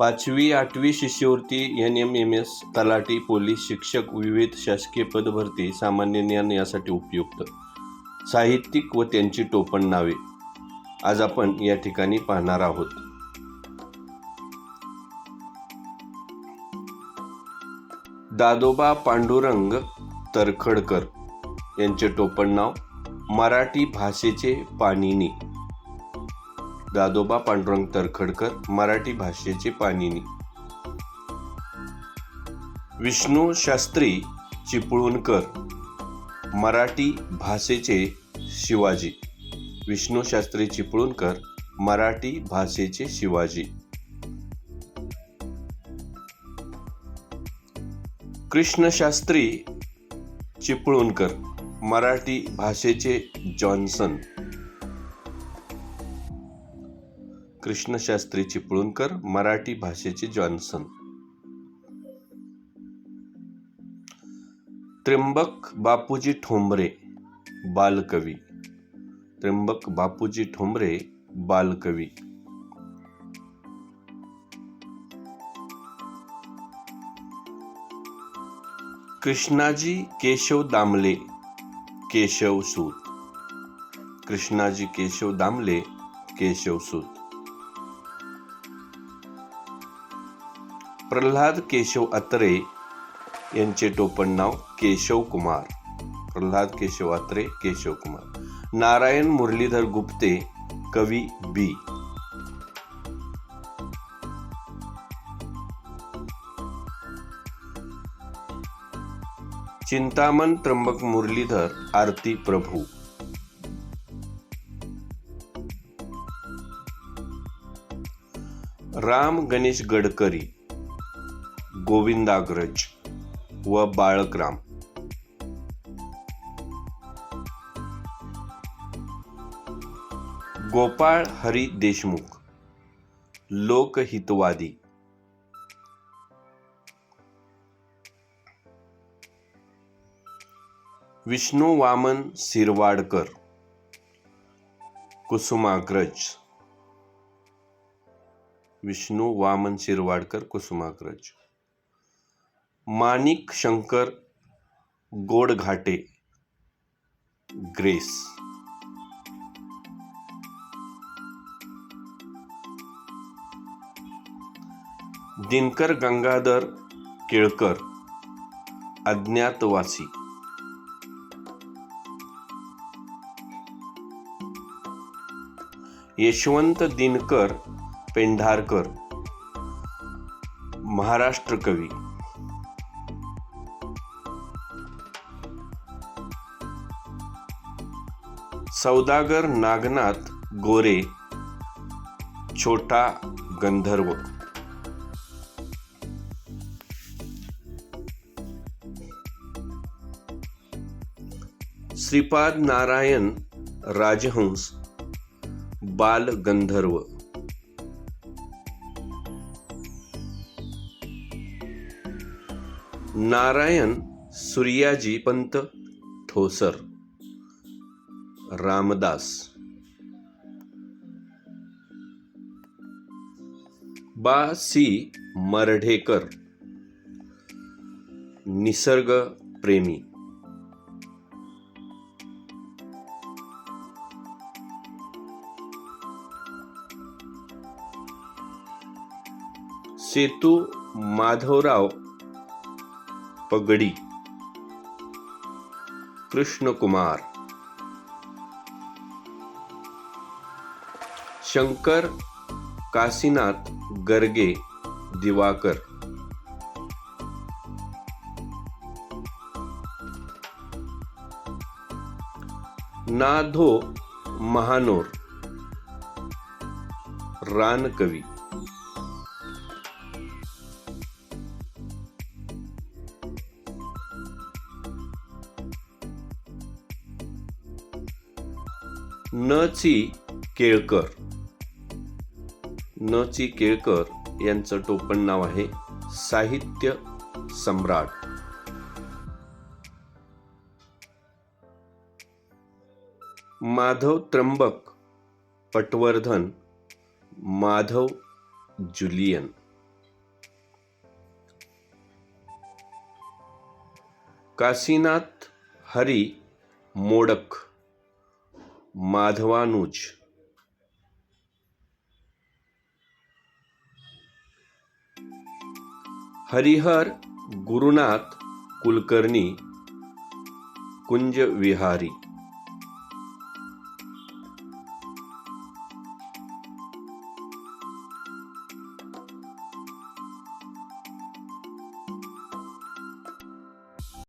पाचवी आठवी शिष्यवृत्ती एन एम एम एस तलाठी पोलीस शिक्षक विविध शासकीय पदभरती सामान्य ज्ञान यासाठी उपयुक्त. साहित्यिक व त्यांची टोपण नावे. आज आपण या ठिकाणी पाहणार आहोत. दादोबा पांडुरंग तरखडकर यांचे टोपण नाव मराठी भाषेचे पाणिनी. दादोबा पांडुरंग तरखडकर मराठी भाषेचे पाणिनी. विष्णू शास्त्री चिपळूणकर मराठी भाषेचे शिवाजी. विष्णू शास्त्री चिपळूणकर मराठी भाषेचे शिवाजी. कृष्णशास्त्री चिपळूणकर मराठी भाषेचे जॉन्सन. कृष्णशास्त्री चिपळूणकर मराठी भाषेचे जॉन्सन. त्र्यंबक बापूजी ठोंबरे बालकवी. त्र्यंबक बापूजी ठोंबरे बालकवी. कृष्णाजी केशव दामले केशव सूत. कृष्णाजी केशव दामले केशव सूत. प्रल्हाद केशव अत्रे यांचे टोपण नाव केशव कुमार. प्रल्हाद केशव अत्रे केशव कुमार. नारायण मुरलीधर गुप्ते कवी बी. चिंतामण त्र्यंबक मुरलीधर आरती प्रभू. राम गणेश गडकरी गोविंदाग्रज व बाळकराम गोपाळ हरी देशमुख लोकहितवादी. विष्णू वामन सिरवाडकर कुसुमाग्रज. विष्णू वामन शिरवाडकर कुसुमाग्रज. माणिक शंकर गोडघाटे ग्रेस। दिनकर गंगाधर केळकर अज्ञातवासी। यशवंत दिनकर पेंढारकर महाराष्ट्र कवी। सौदागर नागनाथ गोरे छोटा गंधर्व। श्रीपाद नारायण राजहंस बाल गंधर्व। नारायण सूर्याजी पंत ठोसर। रामदास. बा. सी. मर्ढेकर. निसर्ग प्रेमी सेतू माधवराव पगडी. कृष्णकुमार. शंकर काशीनाथ गर्गे दिवाकर। नाधो महानोर। रानकवी। न केळकर। न ची केळकर यांचं टोपण नाव आहे साहित्य सम्राट. माधव त्र्यंबक पटवर्धन माधव जुलियन. काशीनाथ हरी मोडक माधवानुज. हरिहर गुरुनाथ कुलकर्णी कुंज विहारी